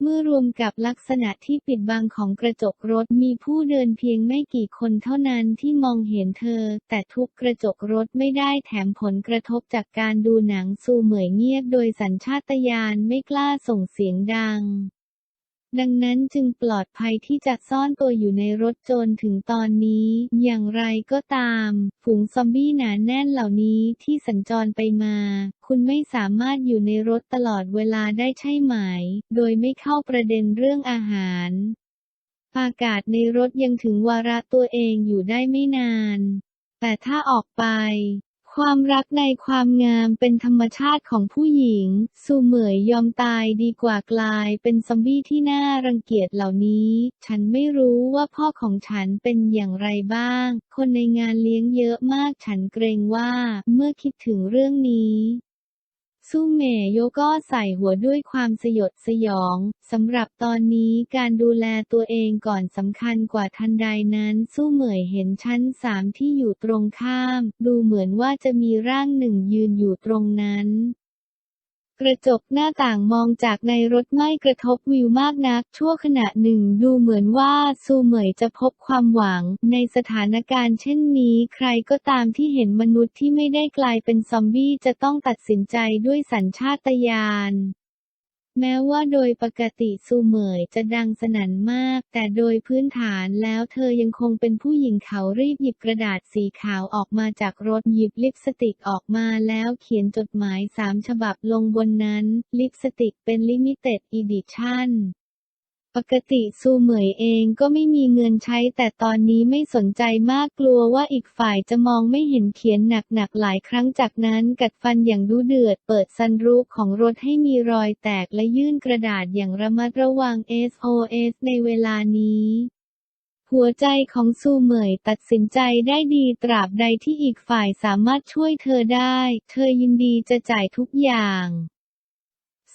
เมื่อรวมกับลักษณะที่ปิดบังของกระจกรถมีผู้เดินเพียงไม่กี่คนเท่านั้นที่มองเห็นเธอ แต่ทุกกระจกรถไม่ได้แถมผลกระทบจากการดูหนังซูเหมยเงียบโดยสัญชาตญาณไม่กล้าส่งเสียงดัง ดังนั้นจึงปลอดภัยที่จะซ่อนตัวอยู่ในรถจนถึงตอนนี้ อย่างไรก็ตาม ฝูงซอมบี้หนาแน่นเหล่านี้ที่สัญจรไปมา คุณไม่สามารถอยู่ในรถตลอดเวลาได้ใช่ไหม โดยไม่เข้าประเด็นเรื่องอาหารอากาศในรถยังถึงวาระตัวเองอยู่ได้ไม่นาน แต่ถ้าออกไป ความรักในความงามเป็นธรรมชาติของผู้หญิง สูเหมยยอมตายดีกว่ากลายเป็นซอมบี้ที่น่ารังเกียจเหล่านี้ ฉันไม่รู้ว่าพ่อของฉันเป็นอย่างไรบ้าง คนในงานเลี้ยงเยอะมากฉันเกรงว่า เมื่อคิดถึงเรื่องนี้ สู้เมโยก็ใส่หัวด้วยความสยดสยองสำหรับตอนนี้การดูแลตัวเองก่อนสำคัญกว่าทันใดนั้นสู้เหมยเห็นชั้นสามที่อยู่ตรงข้าม ดูเหมือนว่าจะมีร่างหนึ่งยืนอยู่ตรงนั้น กระจกหน้าต่างมองจากในรถไม่กระทบวิวมากนัก ชั่วขณะหนึ่งดูเหมือนว่าซูเหมยจะพบความหวัง ในสถานการณ์เช่นนี้ใครก็ตามที่เห็นมนุษย์ที่ไม่ได้กลายเป็นซอมบี้จะต้องตัดสินใจด้วยสัญชาตญาณ แม้ว่าโดยปกติซูเหมยจะดังสนั่นมาก แต่โดยพื้นฐานแล้วเธอยังคงเป็นผู้หญิงเขารีบหยิบกระดาษสีขาวออกมาจากรถหยิบลิปสติกออกมาแล้วเขียนจดหมายสามฉบับลงบนนั้น ลิปสติกเป็นลิมิเต็ดอีดิชั่น ปกติซูเหมยเองก็ไม่มีเงินใช้แต่ตอนนี้ไม่สนใจมากกลัวว่าอีกฝ่ายจะมองไม่เห็นเขียนหนักๆหลายครั้งจากนั้นกัดฟันอย่างดุเดือด เปิดซันรูฟของรถให้มีรอยแตกและยื่นกระดาษอย่างระมัดระวัง SOS ในเวลานี้ หัวใจของซูเหมยตัดสินใจได้ดีตราบใดที่อีกฝ่ายสามารถช่วยเธอได้ เธอยินดีจะจ่ายทุกอย่าง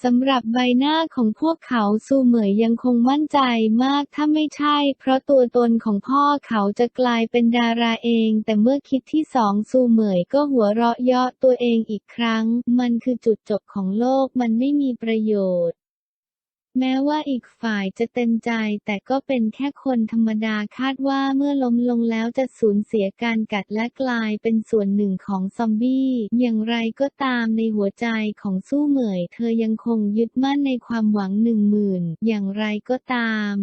สำหรับใบหน้าของพวกเขาซูเหมยยังคงมั่นใจมากถ้าไม่ใช่ เพราะตัวตนของพ่อเขาจะกลายเป็นดาราเอง แต่เมื่อคิดที่สองซูเหมยก็หัวเราะเยาะตัวเองอีกครั้ง มันคือจุดจบของโลกมันไม่มีประโยชน์ แม้ว่าอีกฝ่ายจะเต็มใจแต่ก็เป็นแค่คนธรรมดาคาดว่าเมื่อล้มลงแล้วจะสูญเสียการกัดและกลายเป็นส่วนหนึ่งของซอมบี้ อย่างไรก็ตามในหัวใจของสู้เหมย เธอยังคงยึดมั่นในความหวังหนึ่งหมื่นอย่างไรก็ตาม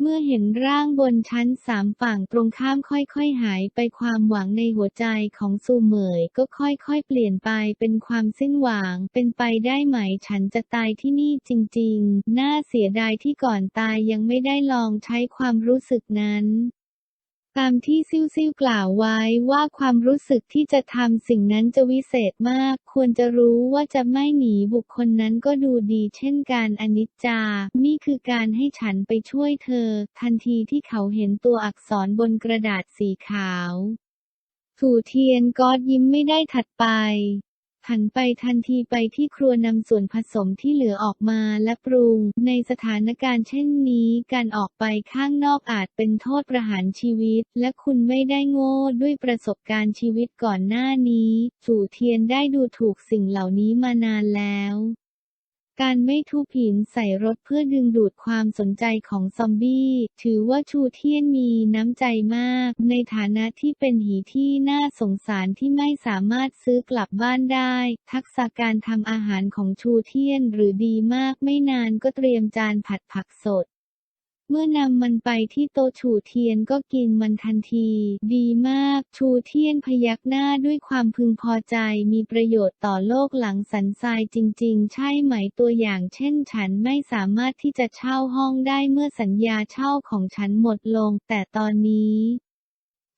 เมื่อเห็นร่างบนชั้นสามฝั่งตรงข้ามค่อยๆหายไปความหวังในหัวใจของซูเหมยก็ค่อยๆเปลี่ยนไปเป็นความสิ้นหวัง เป็นไปได้ไหมฉันจะตายที่นี่จริงๆ น่าเสียดายที่ก่อนตายยังไม่ได้ลองใช้ความรู้สึกนั้น ตามที่ซิ่วซิ่วกล่าวไว้ว่าความรู้สึกที่จะทำสิ่งนั้นจะวิเศษมาก ควรจะรู้ว่าจะไม่หนีบุคคลนั้นก็ดูดีเช่นการอนิจจา นี่คือการให้ฉันไปช่วยเธอ ทันทีที่เขาเห็นตัวอักษรบนกระดาษสีขาว ถูเทียนกอดยิ้มไม่ได้ถัดไป หันไปทันทีไปที่ครัวนำส่วนผสมที่เหลือออกมาและปรุง ในสถานการณ์เช่นนี้การออกไปข้างนอกอาจเป็นโทษประหารชีวิต และคุณไม่ได้โง่ด้วยประสบการณ์ชีวิตก่อนหน้านี้จู่เทียนได้ดูถูกสิ่งเหล่านี้มานานแล้ว การไม่ทุบหินใส่รถเพื่อดึงดูดความสนใจของซอมบี้ ถือว่าชูเทียนมีน้ำใจมาก ในฐานะที่เป็นหีที่น่าสงสารที่ไม่สามารถซื้อกลับบ้านได้ ทักษะการทำอาหารของชูเทียนหรือดีมากไม่นานก็เตรียมจานผัดผักสด เมื่อนำมันไปที่โตชูเทียนก็กินมันทันที ดีมาก ชูเทียนพยักหน้าด้วยความพึงพอใจมีประโยชน์ต่อโลกหลังสันทรายจริง ๆ ใช่ไหมตัวอย่าง เช่น ฉันไม่สามารถที่จะเช่าห้องได้เมื่อสัญญาเช่าของฉันหมดลง แต่ตอนนี้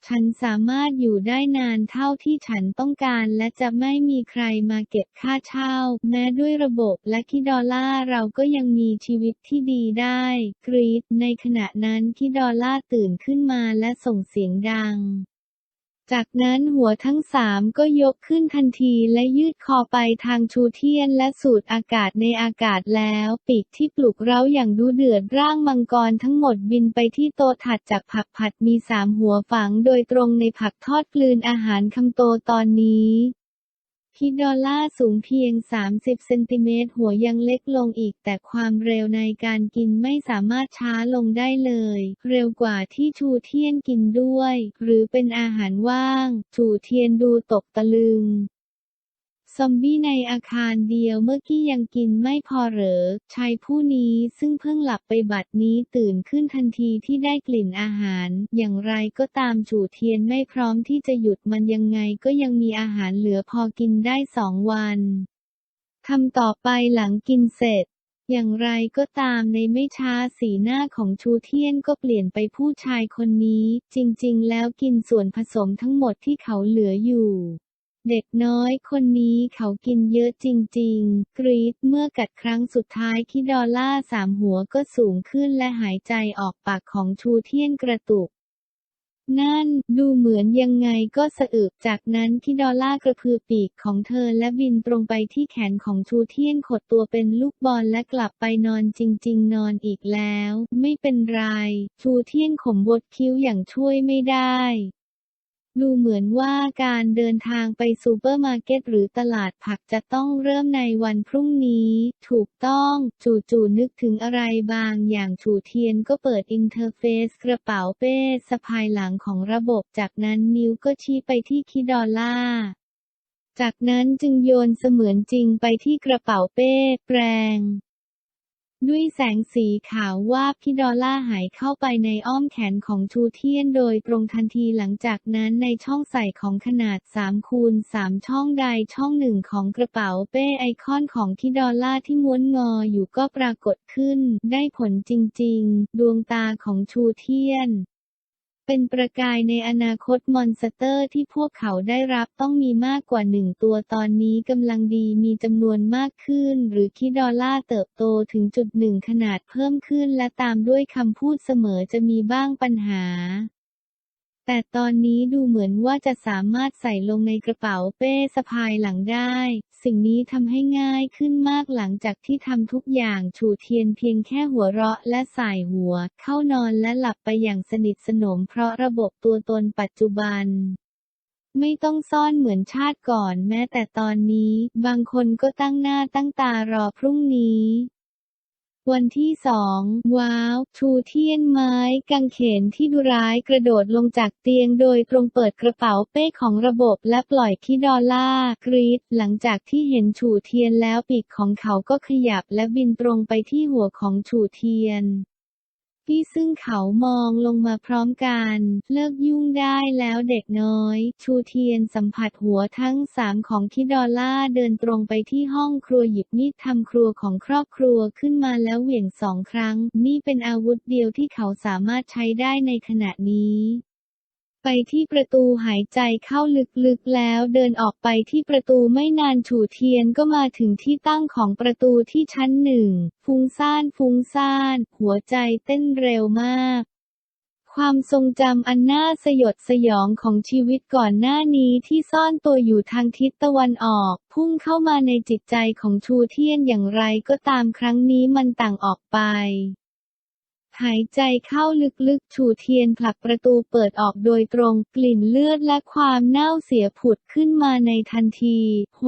ฉันสามารถอยู่ได้นานเท่าที่ฉันต้องการและจะไม่มีใครมาเก็บค่าเช่า แม้ด้วยระบบและคิดอลล่าร์เราก็ยังมีชีวิตที่ดีได้ กรีดในขณะนั้นคิดอลล่าร์ตื่นขึ้นมาและส่งเสียงดัง จากนั้นหัวทั้งสามก็ยกขึ้นทันทีและยืดคอไปทางชูเทียนและสูดอากาศในอากาศแล้ว ปีกที่ปลุกเร้าอย่างดูเดือดร่างมังกรทั้งหมดบินไปที่โต๊ะถัดจากผักผัดมีสามหัวฝังโดยตรงในผักทอดกลืนอาหารคำโตตอนนี้ ที่ดอลล่าสูงเพียง 30 เซนติเมตรหัวยังเล็กลงอีก แต่ความเร็วในการกินไม่สามารถช้าลงได้เลย เร็วกว่าที่ชูเทียนกินด้วย หรือเป็นอาหารว่าง ชูเทียนดูตกตะลึง ซอมบี้ในอาคารเดียวเมื่อกี้ยังกินไม่พอเหรอ ชายผู้นี้ซึ่งเพิ่งหลับไปบัดนี้ตื่นขึ้นทันทีที่ได้กลิ่นอาหาร อย่างไรก็ตามจู่เทียนไม่พร้อมที่จะหยุดมันยังไงก็ยังมีอาหารเหลือพอกินได้สองวันทำต่อไปหลังกินเสร็จอย่างไรก็ตามในไม่ช้าสีหน้าของชูเทียนก็เปลี่ยนไปผู้ชายคนนี้ จริงๆ แล้วกินส่วนผสมทั้งหมดที่เขาเหลืออยู่ เด็กน้อยคนนี้เขากินเยอะจริง ๆ กรีดเมื่อกัดครั้งสุดท้ายคิดอลล่าสามหัวก็สูงขึ้นและหายใจออกปากของชูเทียนกระตุก นั่น ดูเหมือนยังไงก็สะอึกจากนั้นคิดอลล่ากระพือปีกของเธอและบินตรงไปที่แขนของชูเทียนขดตัวเป็นลูกบอลและกลับไปนอนจริง ๆ นอนอีกแล้ว ไม่เป็นไร ชูเทียนขมบดคิ้วอย่างช่วยไม่ได้ ดูเหมือนว่าการเดินทางไปซูเปอร์มาร์เก็ตหรือตลาดผักจะต้องเริ่มในวันพรุ่งนี้ ถูกต้อง จู่ๆนึกถึงอะไรบางอย่างฉูเทียนก็เปิดอินเทอร์เฟซกระเป๋าเป้สะพายหลังของระบบจากนั้นนิ้วก็ชี้ไปที่คิดอลล่าจากนั้นจึงโยนเสมือนจริงไปที่กระเป๋าเป้แปรง ด้วยแสงสีขาวว่าพี่ดอลล่าหายเข้าไปในอ้อมแขนของชูเทียนโดยตรงทันทีหลังจากนั้นในช่องใส่ของขนาด3คูณ3ช่องใดช่องหนึ่งของกระเป๋าเป้ไอคอนของพี่ดอลล่าที่ม้วนงออยู่ก็ปรากฏขึ้น ได้ผลจริง ๆ ดวงตาของชูเทียน เป็นประกายในอนาคตมอนสเตอร์ที่พวกเขาได้รับต้องมีมากกว่าหนึ่งตัวตอนนี้กำลังดีมีจำนวนมากขึ้น หรือคิดอลล่าเติบโตถึงจุดหนึ่งขนาดเพิ่มขึ้นและตามด้วยคำพูดเสมอจะมีบ้างปัญหา แต่ตอนนี้ดูเหมือนว่าจะสามารถใส่ลงในกระเป๋าเป้สะพายหลังได้ สิ่งนี้ทำให้ง่ายขึ้นมากหลังจากที่ทำทุกอย่างฉูเทียนเพียงแค่หัวเราะและสายหัว เข้านอนและหลับไปอย่างสนิทสนมเพราะระบบตัวตนปัจจุบันไม่ต้องซ่อนเหมือนชาติก่อนแม้แต่ตอนนี้ บางคนก็ตั้งหน้าตั้งตารอพรุ่งนี้ วันที่สองว้าวชูเทียนไม้กางเขนที่ดุร้ายกระโดดลงจากเตียงโดยตรงเปิดกระเป๋าเป้ของระบบและปล่อยที่ดอลล่ากรีดหลังจากที่เห็นฉูเทียนแล้วปีกของเขาก็ขยับและบินตรงไปที่หัวของฉูเทียน พี่ซึ่งเขามองลงมาพร้อมกัน เลิกยุ่งได้แล้วเด็กน้อย ชูเทียนสัมผัสหัวทั้งสามของคิดอลล่าเดินตรงไปที่ห้องครัวหยิบมีดทำครัวของครอบครัวขึ้นมาแล้วเหวี่ยงสองครั้ง นี่เป็นอาวุธเดียวที่เขาสามารถใช้ได้ในขณะนี้ ไปที่ประตูหายใจเข้าลึกๆแล้วเดินออกไปที่ประตูไม่นานฉูเทียนก็มาถึงที่ตั้งของประตูที่ชั้นหนึ่ง ฟุ้งซ่านฟุ้งซ่าน หัวใจเต้นเร็วมากความทรงจำอันน่าสยดสยองของชีวิตก่อนหน้านี้ที่ซ่อนตัวอยู่ทางทิศตะวันออก พุ่งเข้ามาในจิตใจของชูเทียนอย่างไรก็ตามครั้งนี้มันต่างออกไป หายใจเข้าลึกๆ ชูเทียนผลักประตูเปิดออกโดยตรงกลิ่นเลือดและความเน่าเสียผุดขึ้นมาในทันที โฮ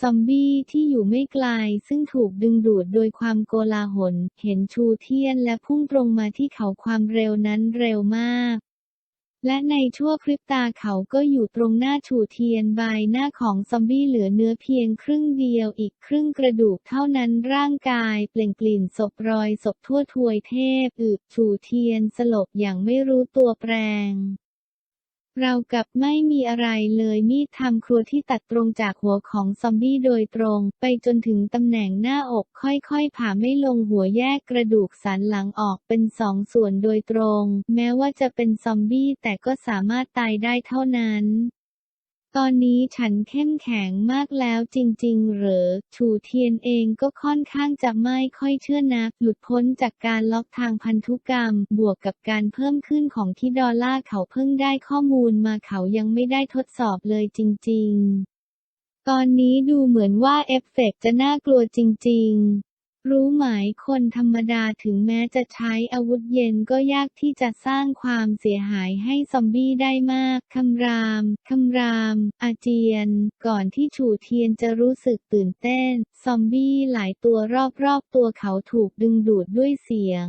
ซอมบี้ที่อยู่ไม่ไกล ซึ่งถูกดึงดูดโดยความโกลาหล เห็นชูเทียนและพุ่งตรงมาที่เขาความเร็วนั้นเร็วมาก และในชั่วพริบตาเขาก็อยู่ตรงหน้าฉูเทียนใบหน้าของซอมบี้เหลือเนื้อเพียงครึ่งเดียวอีกครึ่งกระดูกเท่านั้นร่างกายเปล่งกลิ่นศพรอยศพทั่วทวยเทพอึฉูเทียนสลบอย่างไม่รู้ตัวแปรง เรากับไม่มีอะไรเลยมีดทำครัวที่ตัดตรงจากหัวของซอมบี้โดยตรง ไปจนถึงตำแหน่งหน้าอกค่อยๆ ผ่าไม่ลงหัวแยกกระดูกสันหลังออกเป็นสองส่วนโดยตรง แม้ว่าจะเป็นซอมบี้แต่ก็สามารถตายได้เท่านั้น ตอนนี้ฉันเข้มแข็งมากแล้วจริง ๆ เหรอฉูเทียนเองก็ค่อนข้างจะไม่ค่อยเชื่อนัก หลุดพ้นจากการล็อกทางพันธุกรรม บวกกับการเพิ่มขึ้นของที่ดอลลาร์เขาเพิ่งได้ข้อมูลมาเขายังไม่ได้ทดสอบเลยจริง ๆ ตอนนี้ดูเหมือนว่าเอฟเฟกต์จะน่ากลัวจริง ๆ รู้ไหมคนธรรมดาถึงแม้จะใช้อาวุธเย็นก็ยากที่จะสร้างความเสียหายให้ซอมบี้ได้มาก คำราม คำราม อาเจียน ก่อนที่ฉูเทียนจะรู้สึกตื่นเต้น ซอมบี้หลายตัวรอบๆตัวเขาถูกดึงดูดด้วยเสียง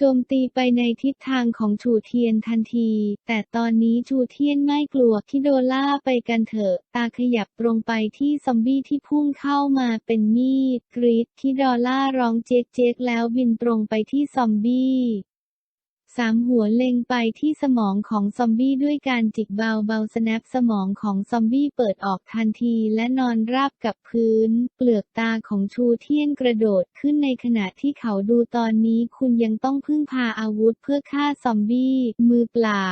โจมตีไปในทิศทางของชูเทียนทันที แต่ตอนนี้ชูเทียนไม่กลัวคิโดล่าไปกันเถอะ ตาขยับตรงไปที่ซอมบี้ที่พุ่งเข้ามาเป็นมีด กรีดคิโดล่าร้องเจ๊กเจ๊กแล้วบินตรงไปที่ซอมบี้ สามหัวเล็งไปที่สมองของซอมบี้ด้วยการจิกเบาเบาสแนปสมองของซอมบี้เปิดออกทันทีและนอนราบกับพื้น เปลือกตาของชูเทียนกระโดดขึ้นในขณะที่เขาดูตอนนี้คุณยังต้องพึ่งพาอาวุธเพื่อฆ่าซอมบี้ มือเปล่า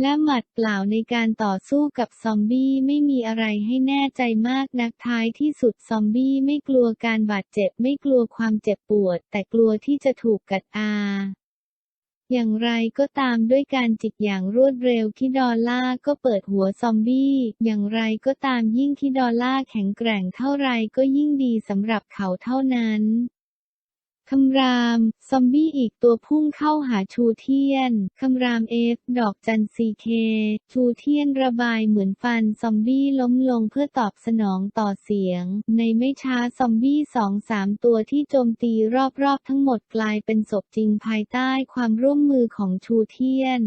และหมัดเปล่าในการต่อสู้กับซอมบี้ไม่มีอะไรให้แน่ใจมากนักท้ายที่สุดซอมบี้ไม่กลัวการบาดเจ็บไม่กลัวความเจ็บปวด แต่กลัวที่จะถูกกัดอา อย่างไรก็ตามด้วยการจิกอย่างรวดเร็วคิดอลล่าก็เปิดหัวซอมบี้ อย่างไรก็ตามยิ่งคิดอลล่าแข็งแกร่งเท่าไรก็ยิ่งดีสำหรับเขาเท่านั้น คำราม ซอมบี้อีกตัวพุ่งเข้าหาชูเทียน คำรามเอฟ ดอกจันซีเค ชูเทียนระบายเหมือนฟันซอมบี้ล้มลงเพื่อตอบสนองต่อเสียง ในไม่ช้าซอมบี้สองสามตัวที่โจมตีรอบๆ ทั้งหมดกลายเป็นศพจริงภายใต้ความร่วมมือของชูเทียน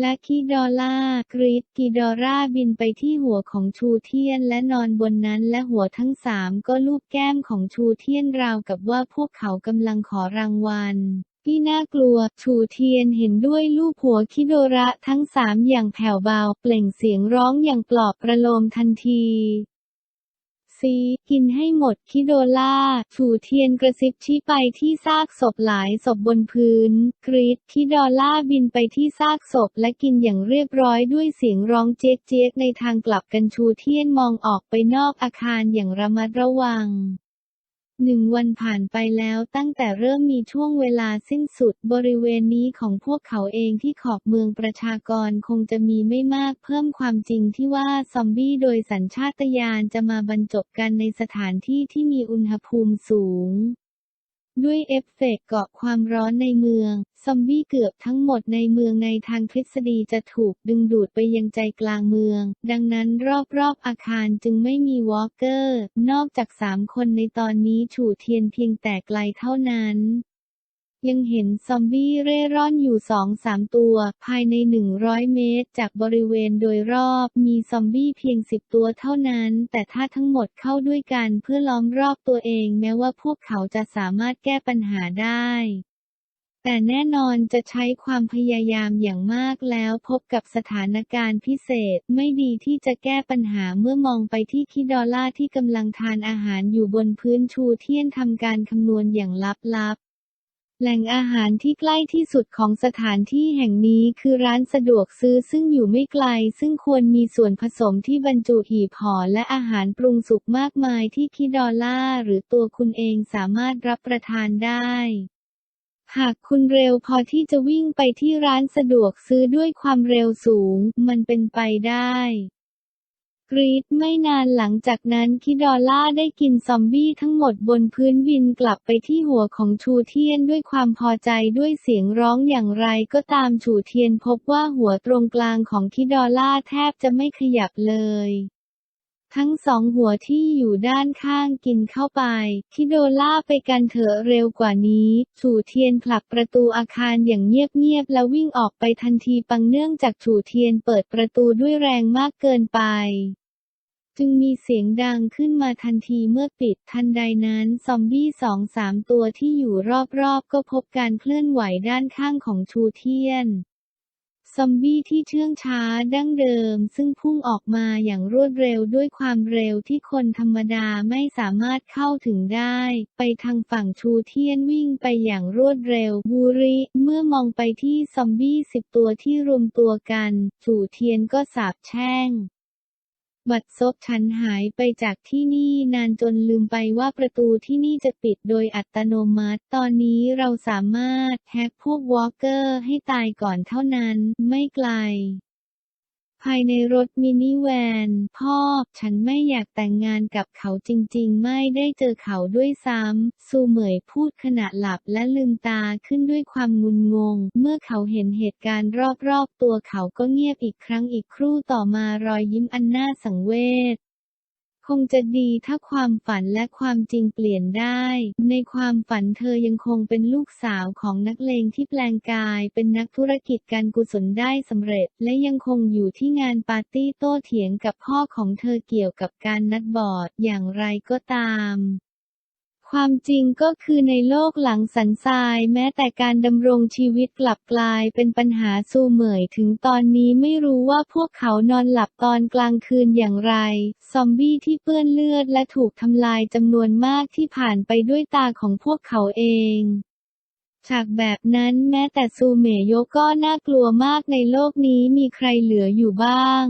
และคิดอล่ากรีดกิดอร่าบินไปที่หัวของชูเทียนและนอนบนนั้นและหัวทั้งสามก็ลูบแก้มของชูเทียนราวกับว่าพวกเขากำลังขอรางวัลที่น่ากลัว ชูเทียนเห็นด้วยลูกหัวคิโดระทั้งสามอย่างแผ่วเบา เปล่งเสียงร้องอย่างปลอบประโลมทันที ซีกินให้หมดคิโดล่าถูเทียนกระซิบชี้ไปที่ซากศพหลายศพบนพื้น กรีดคิโดล่าบินไปที่ซากศพและกินอย่างเรียบร้อยด้วยเสียงร้องเจ๊กเจ๊กในทางกลับกันชูเทียนมองออกไปนอกอาคารอย่างระมัดระวัง หนึ่งวันผ่านไปแล้วตั้งแต่เริ่มมีช่วงเวลาสิ้นสุดบริเวณนี้ของพวกเขาเองที่ขอบเมืองประชากรคงจะมีไม่มากเพิ่มความจริงที่ว่าซอมบี้โดยสัญชาตญาณจะมาบรรจบกันในสถานที่ที่มีอุณหภูมิสูง ด้วยเอฟเฟกต์เกาะความร้อนในเมือง ซอมบี้เกือบทั้งหมดในเมืองในทางทฤษฎีจะถูกดึงดูดไปยังใจกลางเมือง ดังนั้นรอบๆอาคารจึงไม่มีวอล์กเกอร์ นอกจากสามคนในตอนนี้ฉู่เทียนเพียงแต่ไกลเท่านั้น ยังเห็นซอมบี้เร่ร่อนอยู่สองสามตัว ภายใน 100 เมตร จากบริเวณโดยรอบ มีซอมบี้เพียง10ตัวเท่านั้น แต่ถ้าทั้งหมดเข้าด้วยกันเพื่อล้อมรอบตัวเอง แม้ว่าพวกเขาจะสามารถแก้ปัญหาได้แต่แน่นอนจะใช้ความพยายามอย่างมากแล้วพบกับสถานการณ์พิเศษไม่ดีที่จะแก้ปัญหาเมื่อมองไปที่คิดอลล่าที่กำลังทานอาหารอยู่บนพื้นชูเทียนทำการคำนวณอย่างลับๆ แหล่งอาหารที่ใกล้ที่สุดของสถานที่แห่งนี้คือร้านสะดวกซื้อซึ่งอยู่ไม่ไกล ซึ่งควรมีส่วนผสมที่บรรจุหีบห่อและอาหารปรุงสุกมากมายที่คิดอลล่าหรือตัวคุณเองสามารถรับประทานได้ หากคุณเร็วพอที่จะวิ่งไปที่ร้านสะดวกซื้อด้วยความเร็วสูง มันเป็นไปได้ กรีดไม่นานหลังจากนั้นคิดอลล่าได้กินซอมบี้ทั้งหมดบนพื้นบินกลับไปที่หัวของชูเทียนด้วยความพอใจด้วยเสียงร้องอย่างไรก็ตามชูเทียนพบว่าหัวตรงกลางของคิดอลล่าแทบจะไม่ขยับเลย ทั้งสองหัวที่อยู่ด้านข้างกินเข้าไปคิโดล่าไปกันเถอะเร็วกว่านี้ฉูเทียนผลักประตูอาคารอย่างเงียบๆแล้ววิ่งออกไปทันทีปังเนื่องจากฉูเทียนเปิดประตูด้วยแรงมากเกินไปจึงมีเสียงดังขึ้นมาทันทีเมื่อปิดทันใดนั้นซอมบี้สองสามตัวที่อยู่รอบๆ ก็พบการเคลื่อนไหวด้านข้างของชูเทียน ซอมบี้ที่เชื่องช้าดั้งเดิม ซึ่งพุ่งออกมาอย่างรวดเร็วด้วยความเร็วที่คนธรรมดาไม่สามารถเข้าถึงได้ ไปทางฝั่งชูเทียนวิ่งไปอย่างรวดเร็วบูริเมื่อมองไปที่ซอมบี้สิบตัวที่รวมตัวกัน ชูเทียนก็สาบแช่ง บัดซบฉันหายไปจากที่นี่นานจนลืมไปว่าประตูที่นี่จะปิดโดยอัตโนมัติ ตอนนี้เราสามารถแฮกพวกวอล์กเกอร์ให้ตายก่อนเท่านั้น ไม่ไกล ภายในรถมินิแวน พ่อ ฉันไม่อยากแต่งงานกับเขาจริงๆ ไม่ได้เจอเขาด้วยซ้ำซูเหมยพูดขณะหลับและลืมตาขึ้นด้วยความงุนงง เมื่อเขาเห็นเหตุการณ์รอบๆ ตัวเขาก็เงียบอีกครั้งอีกครู่ต่อมารอยยิ้มอันน่าสังเวช คงจะดีถ้าความฝันและความจริงเปลี่ยนได้ ในความฝันเธอยังคงเป็นลูกสาวของนักเลงที่แปลงกาย เป็นนักธุรกิจการกุศลได้สำเร็จ และยังคงอยู่ที่งานปาร์ตี้โต้เถียงกับพ่อของเธอเกี่ยวกับการนัดบอร์ดอย่างไรก็ตาม ความจริงก็คือในโลกหลังสันทรายแม้แต่การดำรงชีวิตกลับกลายเป็นปัญหาซูเหมยถึงตอนนี้ไม่รู้ว่าพวกเขานอนหลับตอนกลางคืนอย่างไร ซอมบี้ที่เปื้อนเลือดและถูกทำลายจำนวนมากที่ผ่านไปด้วยตาของพวกเขาเองฉากแบบนั้นแม้แต่ซูเมโยก็น่ากลัวมากในโลกนี้มีใครเหลืออยู่บ้าง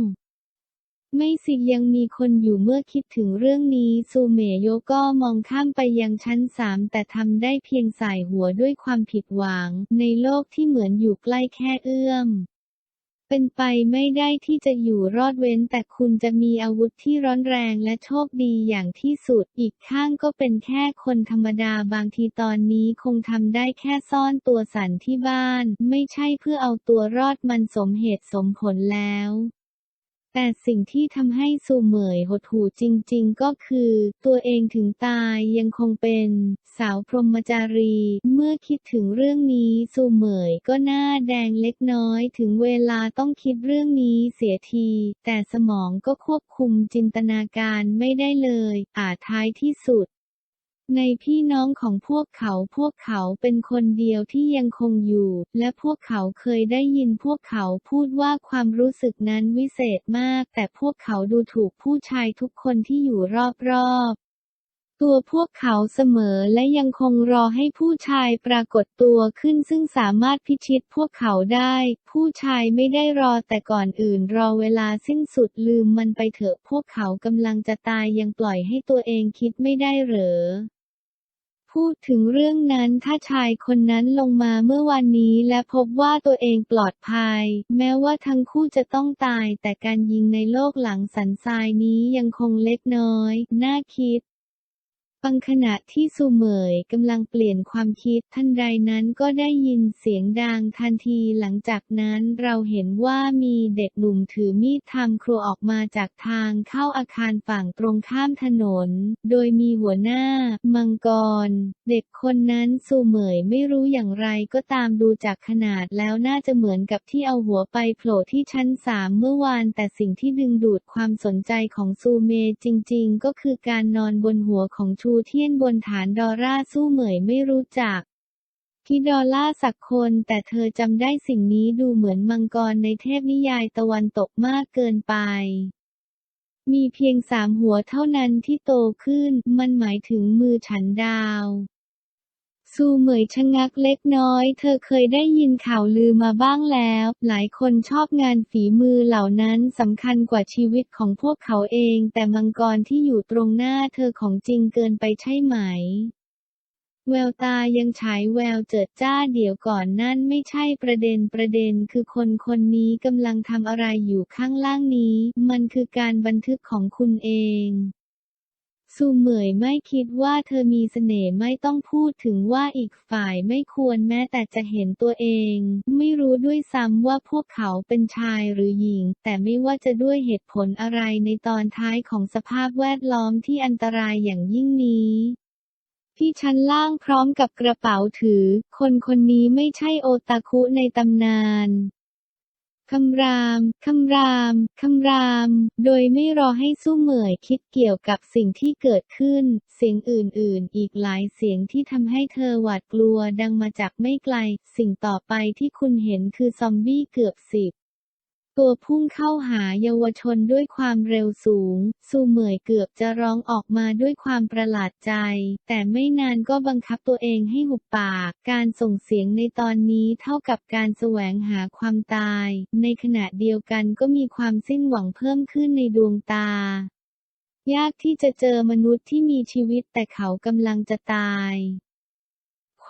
ไม่สิยังมีคนอยู่เมื่อคิดถึงเรื่องนี้ซูเมโยก็มองข้ามไปยังชั้นสามแต่ทำได้เพียงสายหัวด้วยความผิดหวัง ในโลกที่เหมือนอยู่ใกล้แค่เอื้อม เป็นไปไม่ได้ที่จะอยู่รอดเว้นแต่คุณจะมีอาวุธที่ร้อนแรงและโชคดีอย่างที่สุด อีกข้างก็เป็นแค่คนธรรมดาบางทีตอนนี้คงทำได้แค่ซ่อนตัวสันที่บ้าน ไม่ใช่เพื่อเอาตัวรอดมันสมเหตุสมผลแล้ว แต่สิ่งที่ทำให้ซูเหมยหดหูจริงๆ ก็คือ ตัวเองถึงตายยังคงเป็น สาวพรหมจารี เมื่อคิดถึงเรื่องนี้ซูเหมยก็หน้าแดงเล็กน้อยถึงเวลาต้องคิดเรื่องนี้เสียที แต่สมองก็ควบคุมจินตนาการไม่ได้เลย อาจท้ายที่สุด ในพี่น้องของพวกเขาพวกเขาเป็นคนเดียวที่ยังคงอยู่ และพวกเขาเคยได้ยินพวกเขาพูดว่าความรู้สึกนั้นวิเศษมาก แต่พวกเขาดูถูกผู้ชายทุกคนที่อยู่รอบๆตัวพวกเขาเสมอและยังคงรอให้ผู้ชายปรากฏตัวขึ้นซึ่งสามารถพิชิตพวกเขาได้ ผู้ชายไม่ได้รอแต่ก่อนอื่นรอเวลาสิ้นสุดลืมมันไปเถอะพวกเขากำลังจะตายยังปล่อยให้ตัวเองคิดไม่ได้เหรอ พูดถึงเรื่องนั้นถ้าชายคนนั้นลงมาเมื่อวันนี้และพบว่าตัวเองปลอดภัย แม้ว่าทั้งคู่จะต้องตายแต่การยิงในโลกหลังสันทรายนี้ยังคงเล็กน้อย น่าคิด บางขณะที่ซูเหมยกำลังเปลี่ยนความคิดทันใดนั้นก็ได้ยินเสียงดังทันทีหลังจากนั้นเราเห็นว่ามีเด็กหนุ่มถือมีดทำครัวออกมาจากทางเข้าอาคารฝั่งตรงข้ามถนน โดยมีหัวหน้า มังกร เด็กคนนั้นซูเหมยไม่รู้อย่างไรก็ตามดูจากขนาดแล้วน่าจะเหมือนกับที่เอาหัวไปโผล่ที่ชั้นสามเมื่อวาน แต่สิ่งที่ดึงดูดความสนใจของซูเมจริง ๆ ก็คือการนอนบนหัวของชูเทียนบนฐานดอร่าสู้เหมยไม่รู้จักพี่ดอลล่าสักคนแต่เธอจำได้สิ่งนี้ดูเหมือนมังกรในเทพนิยายตะวันตกมากเกินไป มีเพียงสามหัวเท่านั้นที่โตขึ้น มันหมายถึงมือฉันดาว ซูเหมยชะงักเล็กน้อย เธอเคยได้ยินข่าวลือมาบ้างแล้ว หลายคนชอบงานฝีมือเหล่านั้นสำคัญกว่าชีวิตของพวกเขาเอง แต่มังกรที่อยู่ตรงหน้าเธอของจริงเกินไปใช่ไหม แววตายังฉายแววเจิดจ้าเดี๋ยวก่อนนั่นไม่ใช่ประเด็นประเด็นคือคนคนนี้กำลังทำอะไรอยู่ข้างล่างนี้ มันคือการบันทึกของคุณเอง ซูเหมยไม่คิดว่าเธอมีเสน่ห์ไม่ต้องพูดถึงว่าอีกฝ่ายไม่ควรแม้แต่จะเห็นตัวเอง ไม่รู้ด้วยซ้ำว่าพวกเขาเป็นชายหรือหญิง แต่ไม่ว่าจะด้วยเหตุผลอะไรในตอนท้ายของสภาพแวดล้อมที่อันตรายอย่างยิ่งนี้ที่ชั้นล่างพร้อมกับกระเป๋าถือ คนคนนี้ไม่ใช่โอตาคุในตำนาน คำราม คำราม คำราม โดยไม่รอให้สู้เหมยคิดเกี่ยวกับสิ่งที่เกิดขึ้น เสียงอื่นๆ อีกหลายเสียงที่ทำให้เธอหวาดกลัวดังมาจากไม่ไกล สิ่งต่อไปที่คุณเห็นคือซอมบี้เกือบสิบ ตัวพุ่งเข้าหาเยาวชนด้วยความเร็วสูง ซูเหมยเกือบจะร้องออกมาด้วยความประหลาดใจ แต่ไม่นานก็บังคับตัวเองให้หุบปาก การส่งเสียงในตอนนี้เท่ากับการแสวงหาความตาย ในขณะเดียวกันก็มีความสิ้นหวังเพิ่มขึ้นในดวงตา ยากที่จะเจอมนุษย์ที่มีชีวิตแต่เขากำลังจะตาย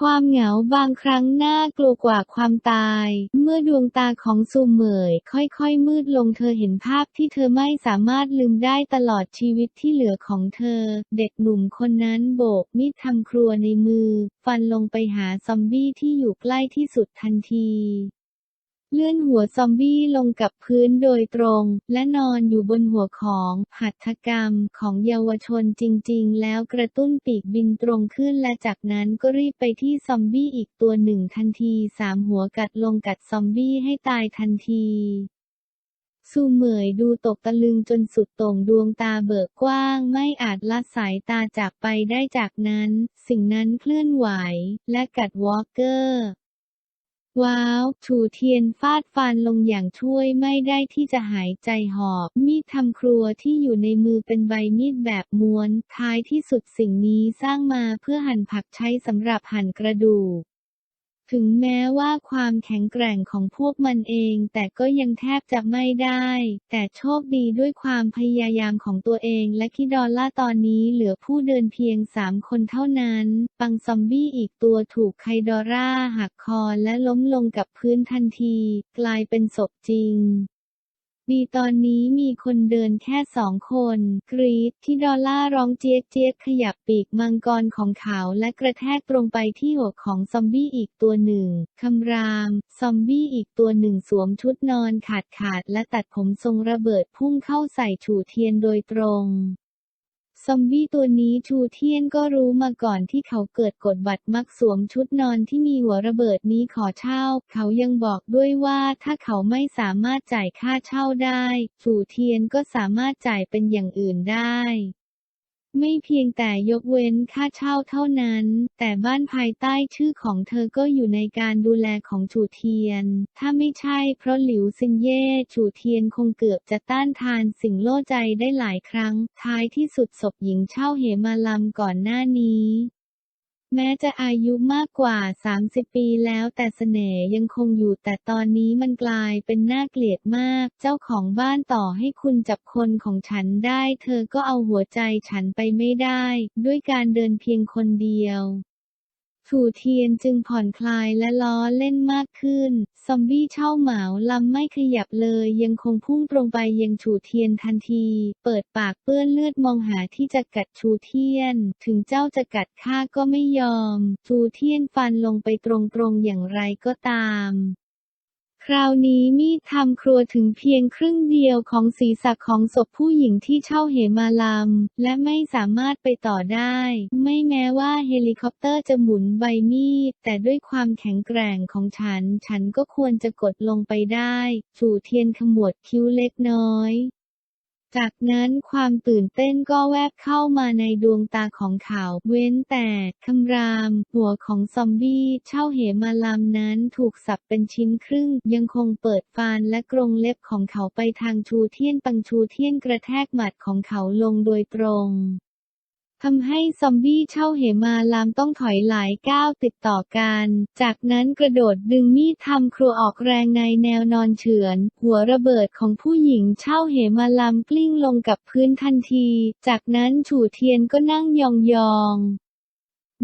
ความเหงาบางครั้งน่ากลัวกว่าความตาย เมื่อดวงตาของซูเหมยค่อยๆ มืดลงเธอเห็นภาพที่เธอไม่สามารถลืมได้ตลอดชีวิตที่เหลือของเธอ เด็กหนุ่มคนนั้นโบกมีดทำครัวในมือ ฟันลงไปหาซอมบี้ที่อยู่ใกล้ที่สุดทันที เลื่อนหัวซอมบี้ลงกับพื้นโดยตรง และนอนอยู่บนหัวของหัตถกรรมของเยาวชนจริง ๆ แล้วกระตุ้นปีกบินตรงขึ้นและจากนั้นก็รีบไปที่ซอมบี้อีกตัวหนึ่งทันทีสามหัวกัดลงกัดซอมบี้ให้ตายทันทีซูเหมยดูตกตะลึงจนสุดโต่งดวงตาเบิกกว้าง ไม่อาจละสายตาจากไปได้จากนั้น สิ่งนั้นเคลื่อนไหว และกัดวอลเกอร์ ว้าว ถูเทียนฟาดฟันลงอย่างช่วยไม่ได้ที่จะหายใจหอบ มีดทำครัวที่อยู่ในมือเป็นใบมีดแบบม้วน ท้ายที่สุดสิ่งนี้สร้างมาเพื่อหั่นผักใช้สำหรับหั่นกระดูก ถึงแม้ว่าความแข็งแกร่งของพวกมันเอง แต่ก็ยังแทบจะไม่ได้ แต่โชคดีด้วยความพยายามของตัวเอง และคิดอลล่าตอนนี้เหลือผู้เดินเพียงสามคนเท่านั้น ปังซอมบี้อีกตัวถูกไคดอร่าหักคอและล้มลงกับพื้นทันที กลายเป็นศพจริง ดีตอนนี้มีคนเดินแค่สองคน กรีดที่ดอลล่าร้องเจี๊ยกเจี๊ยกขยับปีกมังกรของเขาและกระแทกตรงไปที่หัวของซอมบี้อีกตัวหนึ่ง คำราม ซอมบี้อีกตัวหนึ่งสวมชุดนอนขาดขาดและตัดผมทรงระเบิดพุ่งเข้าใส่ฉูเทียนโดยตรง ซอมบี้ตัวนี้ชูเทียนก็รู้มาก่อนที่เขาเกิดกดบัตรมักสวมชุดนอนที่มีหัวระเบิดนี้ขอเช่า เขายังบอกด้วยว่าถ้าเขาไม่สามารถจ่ายค่าเช่าได้ชูเทียนก็สามารถจ่ายเป็นอย่างอื่นได้ ไม่เพียงแต่ยกเว้นค่าเช่าเท่านั้น แต่บ้านภายใต้ชื่อของเธอก็อยู่ในการดูแลของฉูเทียน ถ้าไม่ใช่เพราะหลิวซินเย่ฉูเทียนคงเกือบจะต้านทานสิ่งโล่ใจได้หลายครั้ง ท้ายที่สุดศพหญิงเช่าเหมาลำก่อนหน้านี้ แม้จะอายุมากกว่า 30 ปีแล้วแต่เสน่ห์ยังคงอยู่แต่ตอนนี้มันกลายเป็นน่าเกลียดมาก เจ้าของบ้านต่อให้คุณจับคนของฉันได้ เธอก็เอาหัวใจฉันไปไม่ได้ ด้วยการเดินเพียงคนเดียว ถูเทียนจึงผ่อนคลายและล้อเล่นมากขึ้น ซอมบี้เช่าเหมาลำไม่ขยับเลยยังคงพุ่งตรงไปยังถูเทียนทันที เปิดปากเปื้อนเลือดมองหาที่จะกัดชูเทียน ถึงเจ้าจะกัดข้าก็ไม่ยอมชูเทียนฟันลงไปตรงๆอย่างไรก็ตาม คราวนี้มีดทำครัวถึงเพียงครึ่งเดียวของศีรษะของศพผู้หญิงที่เช่าเหมาลำและไม่สามารถไปต่อได้ ไม่แม้ว่าเฮลิคอปเตอร์จะหมุนใบมีด แต่ด้วยความแข็งแกร่งของฉัน ฉันก็ควรจะกดลงไปได้ สู่เทียนขมวดคิ้วเล็กน้อย จากนั้นความตื่นเต้นก็แวบเข้ามาในดวงตาของเขา เว้นแต่คำราม หัวของซอมบี้เช่าเหมาลำนั้นถูกสับเป็นชิ้นครึ่ง ยังคงเปิดฟานและกรงเล็บของเขาไปทางชูเทียนปังชูเทียนกระแทกหมัดของเขาลงโดยตรง ทำให้ซอมบี้เช่าเหมาลามต้องถอยหลายก้าวติดต่อกัน จากนั้นกระโดดดึงมีดทำครัวออกแรงในแนวนอนเฉือน หัวระเบิดของผู้หญิงเช่าเหมาลามกลิ้งลงกับพื้นทันที จากนั้นฉู่เทียนก็นั่งยองๆ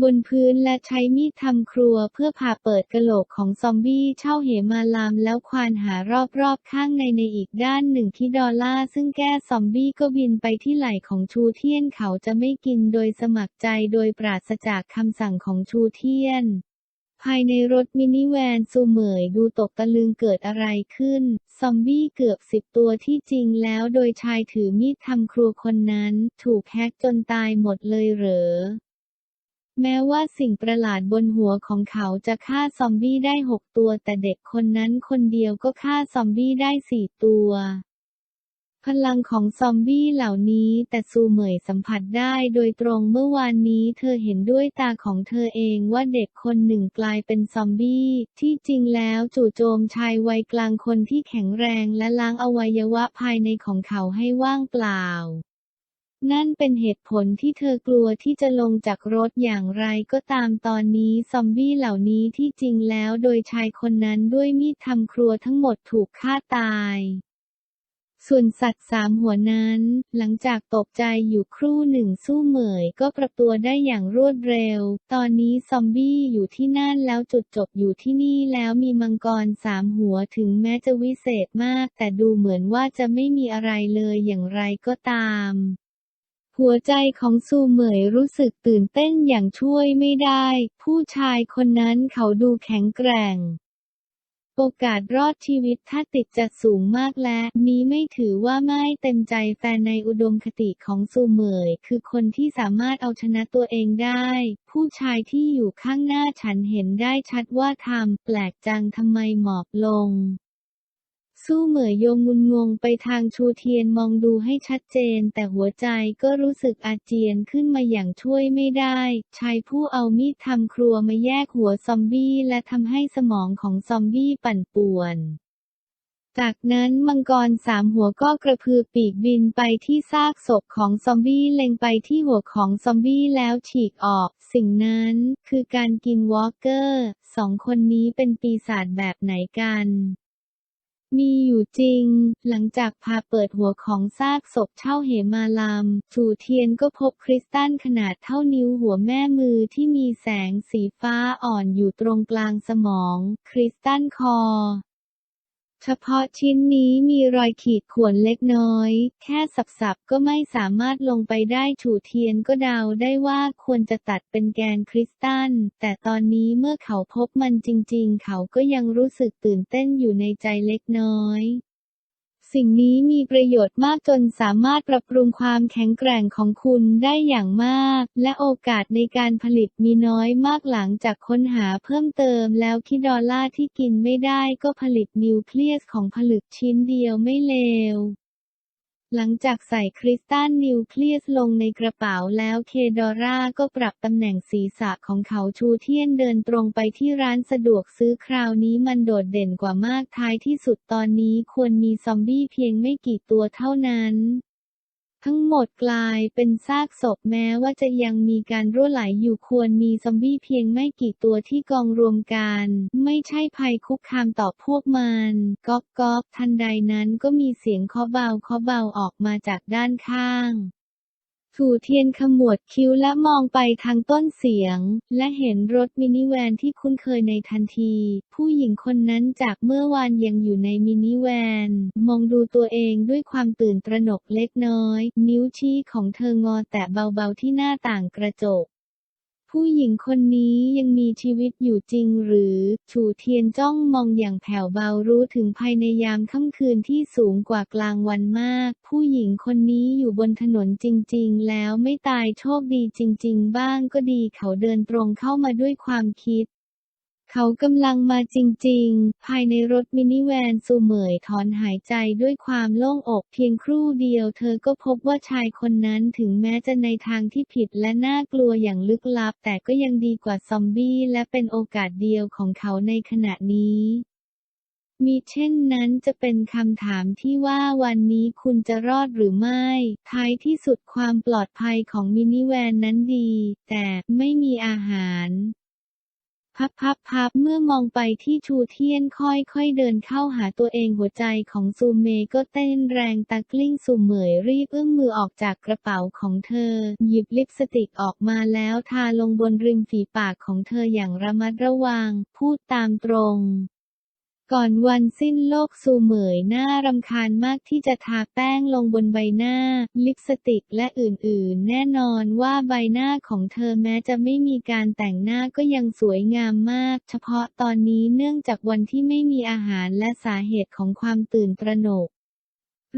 บนพื้นและใช้มีดทำครัวเพื่อผ่าเปิดกะโหลกของซอมบี้เช่าเหมาลามแล้วควานหารอบๆข้างในในอีกด้านหนึ่งที่ดอลล่าซึ่งแก้ซอมบี้ก็บินไปที่ไหล่ของชูเทียนเขาจะไม่กินโดยสมัครใจโดยปราศจากคำสั่งของชูเทียนภายในรถมินิแวนซูเหมยดูตกตะลึงเกิดอะไรขึ้น ซอมบี้เกือบสิบตัวที่จริงแล้วโดยชายถือมีดทำครัวคนนั้น ถูกแฮกจนตายหมดเลยเหรอ แม้ว่าสิ่งประหลาดบนหัวของเขาจะฆ่าซอมบี้ได้หกตัวแต่เด็กคนนั้นคนเดียวก็ฆ่าซอมบี้ได้สี่ตัว พลังของซอมบี้เหล่านี้แต่ซูเหมยสัมผัสได้โดยตรงเมื่อวานนี้เธอเห็นด้วยตาของเธอเองว่าเด็กคนหนึ่งกลายเป็นซอมบี้ที่จริงแล้วจู่โจมชายวัยกลางคนที่แข็งแรงและล้างอวัยวะภายในของเขาให้ว่างเปล่า นั่นเป็นเหตุผลที่เธอกลัวที่จะลงจากรถอย่างไรก็ตามตอนนี้ซอมบี้เหล่านี้ที่จริงแล้วโดยชายคนนั้นด้วยมีดทำครัวทั้งหมดถูกฆ่าตายส่วนสัตว์สามหัวนั้น หลังจากตกใจอยู่ครู่หนึ่งสู้เหมยก็ปรับตัวได้อย่างรวดเร็ว ตอนนี้ซอมบี้อยู่ที่นั่นแล้วจุดจบอยู่ที่นี่แล้วมีมังกรสามหัวถึงแม้จะวิเศษมาก แต่ดูเหมือนว่าจะไม่มีอะไรเลยอย่างไรก็ตาม หัวใจของซูเหมยรู้สึกตื่นเต้นอย่างช่วยไม่ได้ ผู้ชายคนนั้นเขาดูแข็งแกร่ง โอกาสรอดชีวิตถ้าติดจะสูงมากและ นี้ไม่ถือว่าไม่เต็มใจแฟนในอุดมคติของซูเหมย คือคนที่สามารถเอาชนะตัวเองได้ ผู้ชายที่อยู่ข้างหน้าฉันเห็นได้ชัดว่าทำแปลกจังทำไมหมอบลง สู้เหมยโยงงุนงงไปทางชูเทียนมองดูให้ชัดเจน แต่หัวใจก็รู้สึกอาเจียนขึ้นมาอย่างช่วยไม่ได้ ชายผู้เอามีดทำครัวมาแยกหัวซอมบี้และทำให้สมองของซอมบี้ปั่นป่วนจากนั้นมังกรสามหัวก็กระพือปีกบินไปที่ซากศพของซอมบี้เล็งไปที่หัวของซอมบี้แล้วฉีกออก สิ่งนั้นคือการกินวอล์เกอร์ สองคนนี้เป็นปีศาจแบบไหนกัน มีอยู่จริง หลังจากพาเปิดหัวของซากศพเช่าเหมาลามจู่เทียนก็พบคริสตัลขนาดเท่านิ้วหัวแม่มือที่มีแสงสีฟ้าอ่อนอยู่ตรงกลางสมอง คริสตัลคอ เฉพาะชิ้นนี้มีรอยขีดข่วนเล็กน้อย แค่สับๆก็ไม่สามารถลงไปได้ถูเทียนก็เดาได้ว่าควรจะตัดเป็นแกนคริสตัล แต่ตอนนี้เมื่อเขาพบมันจริงๆ เขาก็ยังรู้สึกตื่นเต้นอยู่ในใจเล็กน้อย สิ่งนี้มีประโยชน์มากจนสามารถปรับปรุงความแข็งแกร่งของคุณได้อย่างมาก และโอกาสในการผลิตมีน้อยมากหลังจากค้นหาเพิ่มเติม แล้วคิดอลลาร์ที่กินไม่ได้ก็ผลิตนิวเคลียสของผลึกชิ้นเดียวไม่เลว หลังจากใส่คริสตัลนิวเคลียสลงในกระเป๋าแล้วเคดอร่าก็ปรับตำแหน่งศีรษะของเขาชูเทียนเดินตรงไปที่ร้านสะดวกซื้อคราวนี้มันโดดเด่นกว่ามากท้ายที่สุดตอนนี้ควรมีซอมบี้เพียงไม่กี่ตัวเท่านั้น ทั้งหมดกลายเป็นซากศพแม้ว่าจะยังมีการรั่วไหลอยู่ควรมีซอมบี้เพียงไม่กี่ตัวที่กองรวมกัน ไม่ใช่ภัยคุกคามต่อพวกมันก๊อกก๊อกทันใดนั้นก็มีเสียงเคาะเบาเคาะเบาออกมาจากด้านข้าง ถูเทียนขมวดคิ้วและมองไปทางต้นเสียง และเห็นรถมินิแวนที่คุ้นเคยในทันที ผู้หญิงคนนั้นจากเมื่อวานยังอยู่ในมินิแวน มองดูตัวเองด้วยความตื่นตระหนกเล็กน้อย นิ้วชี้ของเธองอแตะเบาๆที่หน้าต่างกระจก ผู้หญิงคนนี้ยังมีชีวิตอยู่จริงหรือฉูเทียนจ้องมองอย่างแผ่วเบารู้ถึงภายในยามค่ำคืนที่สูงกว่ากลางวันมาก ผู้หญิงคนนี้อยู่บนถนนจริง ๆ แล้วไม่ตายโชคดีจริง ๆ บ้างก็ดีเขาเดินตรงเข้ามาด้วยความคิด เขากำลังมาจริง ๆ ภายในรถมินิแวนซูเหมยถอนหายใจด้วยความโล่งอกเพียงครู่เดียว เธอก็พบว่าชายคนนั้นถึงแม้จะในทางที่ผิดและน่ากลัวอย่างลึกลับ แต่ก็ยังดีกว่าซอมบี้และเป็นโอกาสเดียวของเขาในขณะนี้มีเช่นนั้นจะเป็นคำถามที่ว่าวันนี้คุณจะรอดหรือไม่ ท้ายที่สุดความปลอดภัยของมินิแวนนั้นดี แต่ไม่มีอาหาร พับพับพับเมื่อมองไปที่ชูเทียนค่อยๆเดินเข้าหาตัวเองหัวใจของซูเมก็เต้นแรงตะกลิ้งซูเหมยรีบเอื้อมมือออกจากกระเป๋าของเธอ หยิบลิปสติกออกมาแล้วทาลงบนริมฝีปากของเธออย่างระมัดระวัง พูดตามตรง ก่อนวันสิ้นโลกซูเหมยน่ารำคาญมากที่จะทาแป้งลงบนใบหน้า ลิปสติกและอื่นๆ แน่นอนว่าใบหน้าของเธอแม้จะไม่มีการแต่งหน้าก็ยังสวยงามมาก เฉพาะตอนนี้เนื่องจากวันที่ไม่มีอาหารและสาเหตุของความตื่นตระหนก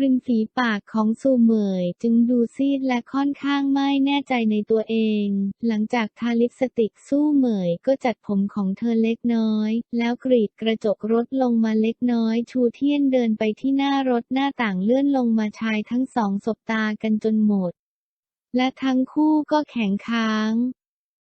ริมฝีปากของซูเหมยจึงดูซีดและค่อนข้างไม่แน่ใจในตัวเอง หลังจากทาลิปสติกสู้เหมยก็จัดผมของเธอเล็กน้อย แล้วกรีดกระจกรถลงมาเล็กน้อย ชูเทียนเดินไปที่หน้ารถหน้าต่างเลื่อนลงมาชายทั้งสองสบตากันจนหมด และทั้งคู่ก็แข็งค้าง